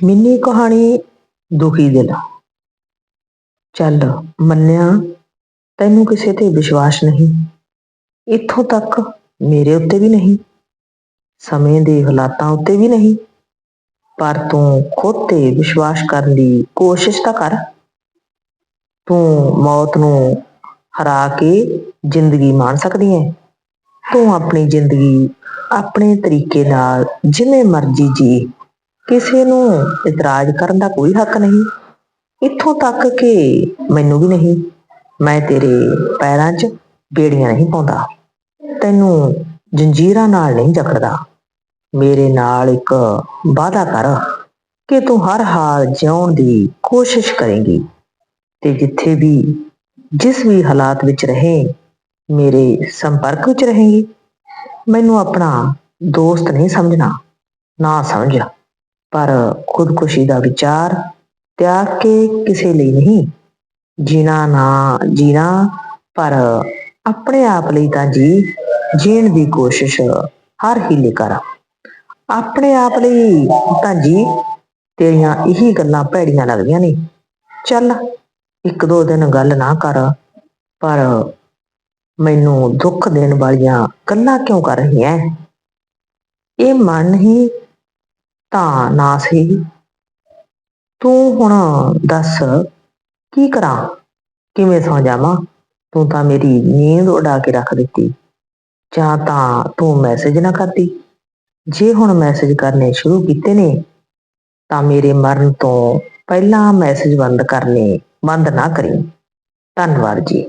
Mini ਕਹਾਣੀ ਦੁਖੀ ਦਿਲ। ਚੱਲ, ਮੰਨਿਆ, ਤੈਨੂੰ ਕਿਸੇ ਤੇ ਵਿਸ਼ਵਾਸ ਨਹੀਂ। ਇੱਥੋਂ ਤੱਕ ਮੇਰੇ ਉੱਤੇ ਵੀ ਨਹੀਂ। ਸਮੇਂ ਦੇ ਹਾਲਾਤਾਂ ਉੱਤੇ ਵੀ ਨਹੀਂ। ਪਰ ਤੂੰ ਖੁਦ ਤੇ ਵਿਸ਼ਵਾਸ ਕਰਨ ਦੀ ਕੋਸ਼ਿਸ਼ ਤਾਂ ਕਰ। ਤੂੰ ਮੌਤ ਨੂੰ ਹਰਾ ਕੇ ਜ਼ਿੰਦਗੀ ਮਾਣ ਸਕਦੀ ਹੈ ਤੂੰ ਆਪਣੀ ਜ਼ਿੰਦਗੀ ਆਪਣੇ ਤਰੀਕੇ ਨਾਲ ਜਿਵੇਂ ਮਰਜ਼ੀ ਜੀ। ਕਿਸੇ ਨੂੰ ਇਤਰਾਜ਼ ਕਰਨ ਦਾ ਕੋਈ ਹੱਕ ਨਹੀਂ। ਇੱਥੋਂ ਤੱਕ ਕਿ ਮੈਨੂੰ ਵੀ ਨਹੀਂ। ਮੈਂ ਤੇਰੇ ਪੈਰਾਂ 'ਚ ਬੇੜੀਆਂ ਨਹੀਂ ਪਾਉਂਦਾ। ਤੈਨੂੰ ਜੰਜੀਰਾਂ ਨਾਲ ਨਹੀਂ ਜਕੜਦਾ। ਮੇਰੇ ਨਾਲ ਇੱਕ ਵਾਅਦਾ ਕਰ ਕਿ ਤੂੰ ਹਰ ਹਾਲ ਜਿਉਣ ਦੀ ਕੋਸ਼ਿਸ਼ ਕਰੇਂਗੀ ਤੇ ਜਿੱਥੇ ਵੀ, ਜਿਸ ਵੀ ਹਾਲਾਤ ਵਿੱਚ ਰਹੇ, ਮੇਰੇ ਸੰਪਰਕ ਵਿੱਚ ਰਹੇਂਗੀ। ਮੈਨੂੰ ਆਪਣਾ ਦੋਸਤ ਨਹੀਂ ਸਮਝਣਾ, ਨਾ ਸਮਝ। ਪਰ ਖੁਦਕੁਸ਼ੀ ਦਾ ਵਿਚਾਰ ਤਿਆਗ ਕੇ ਕਿਸੇ ਲਈ ਨਹੀਂ। ਜੀਣਾ ਨਾ ਜੀਣਾ, ਪਰ ਆਪਣੇ ਆਪ ਲਈ ਤਾਂ ਜੀ ਜੀਣ ਦੀ ਕੋਸ਼ਿਸ਼ ਹਰ ਹੀਲੇ ਕਰ। ਆਪਣੇ ਆਪ ਲਈ ਤਾਂ ਜੀ ਤੇਰੀਆਂ ਇਹੀ ਗੱਲਾਂ ਭੈੜੀਆਂ ਲੱਗਦੀਆਂ ਨੇ। ਚੱਲ ਇੱਕ ਦੋ ਦਿਨ ਗੱਲ ਨਾ ਕਰ, ਪਰ ਮੈਨੂੰ ਦੁੱਖ ਦੇਣ ਵਾਲੀਆਂ ਗੱਲਾਂ ਕਿਉਂ ਕਰ ਰਹੀ ਹੈ ਇਹ ਮਨ ਹੀ ਤਾਂ ਨਾ ਸਹੀ ਤੂੰ ਹੁਣ ਦੱਸ, ਕੀ ਕਰਾਂ? ਕਿਵੇਂ ਸੌਂ ਜਾਵਾਂ? ਤੂੰ ਤਾਂ ਮੇਰੀ ਨੀਂਦ ਉਡਾ ਕੇ ਰੱਖ ਦਿੱਤੀ। ਜਾਂ ਤਾਂ ਤੂੰ ਮੈਸੇਜ ਨਾ ਕਰਦੀ। ਜੇ ਹੁਣ ਮੈਸੇਜ ਕਰਨੇ ਸ਼ੁਰੂ ਕੀਤੇ ਨੇ, ਤਾਂ ਮੇਰੇ ਮਰਨ ਤੋਂ ਪਹਿਲਾਂ ਮੈਸੇਜ ਬੰਦ ਕਰਨੇ ਬੰਦ ਨਾ ਕਰੀ। ਧੰਨਵਾਦ ਜੀ।